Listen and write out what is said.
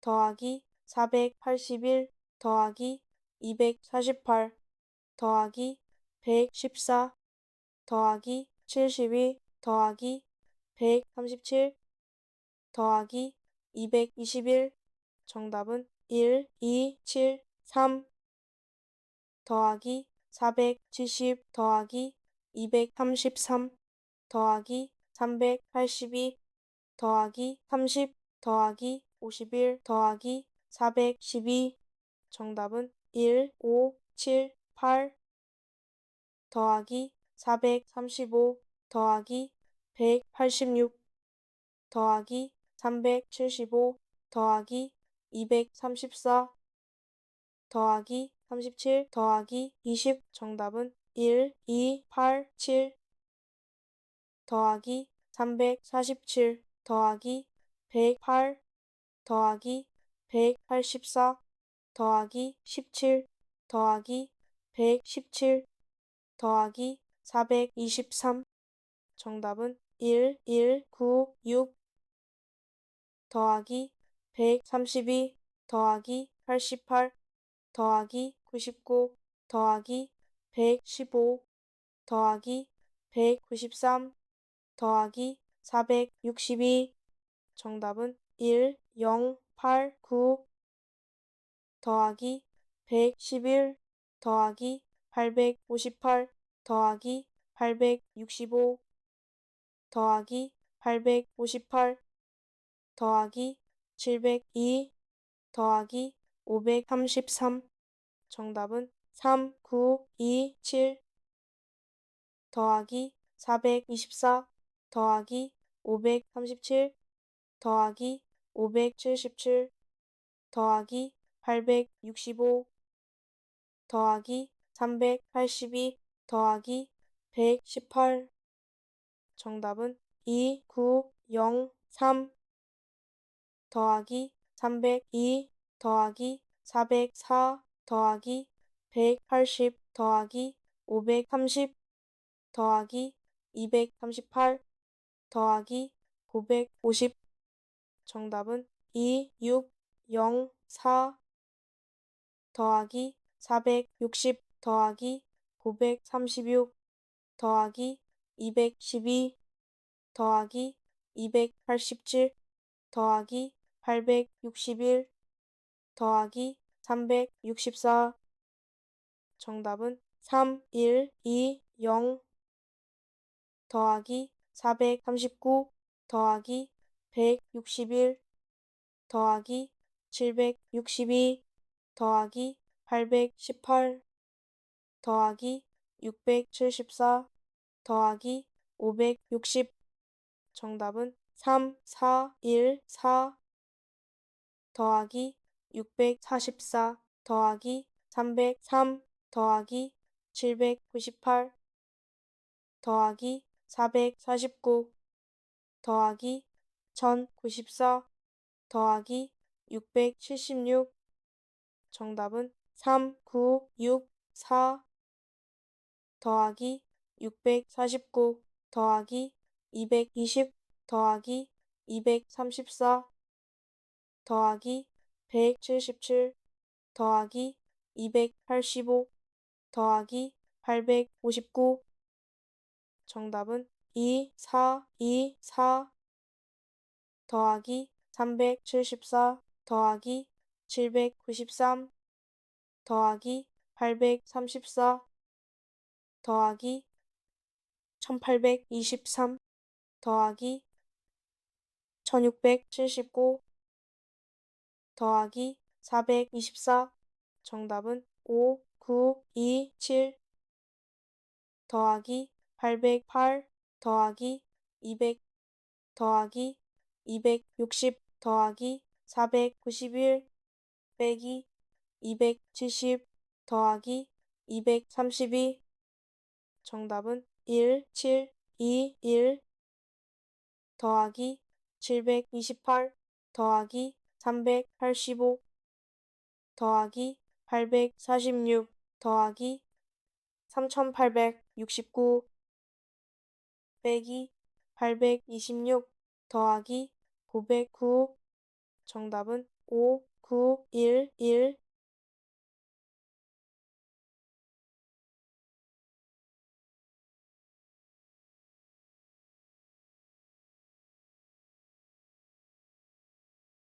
더하기 481 더하기 248 더하기 114 더하기 72 더하기 137 더하기 221 정답은 1, 2, 7, 3 더하기 470 더하기 233 더하기 382 더하기 30 더하기 51 더하기 412 정답은 1, 5, 7, 8 더하기 435 더하기 186 더하기 375 더하기 234 더하기 37 더하기 20 정답은 1, 2, 8, 7 더하기 347 더하기 108 더하기 184 더하기 17 더하기 117 더하기 423 정답은 1, 1, 9, 6 더하기 132 더하기 88 더하기 99 더하기 115 더하기 193 더하기 462 정답은 1, 0, 8, 9 더하기 111 더하기 858 더하기 865 더하기 858 더하기 702 더하기 533 정답은 3, 9, 2, 7 더하기 424 더하기 537 더하기 577 더하기 865 더하기 382 더하기 118 정답은 2, 9, 0, 3 더하기 302 더하기 404 더하기 180 더하기 530 더하기 238 더하기 950 정답은 2, 6, 0, 4 더하기 460 더하기 936 더하기 212 더하기 287 더하기 861 더하기 364 정답은 3, 1, 2, 0 더하기 439 더하기 161 더하기 762 더하기 818 더하기 674 더하기 560 정답은 3, 4, 1, 4 더하기 644 더하기 303 더하기 798 더하기 449 더하기 1094 더하기 676 정답은 3, 9, 6, 4 더하기 649 더하기 220 더하기 234 더하기 177 더하기 285 더하기 859 정답은 2, 4, 2, 4 더하기 374 더하기 793 더하기 834 더하기 1823 더하기 1679 더하기 424 정답은 5, 9, 2, 7 더하기 808 더하기 200 더하기 260 더하기 491 빼기 270 더하기 232 정답은 1, 7, 2, 1 더하기 728 더하기 385 더하기 846 더하기 3869 빼기 826 더하기 909 정답은 5, 9, 1, 1,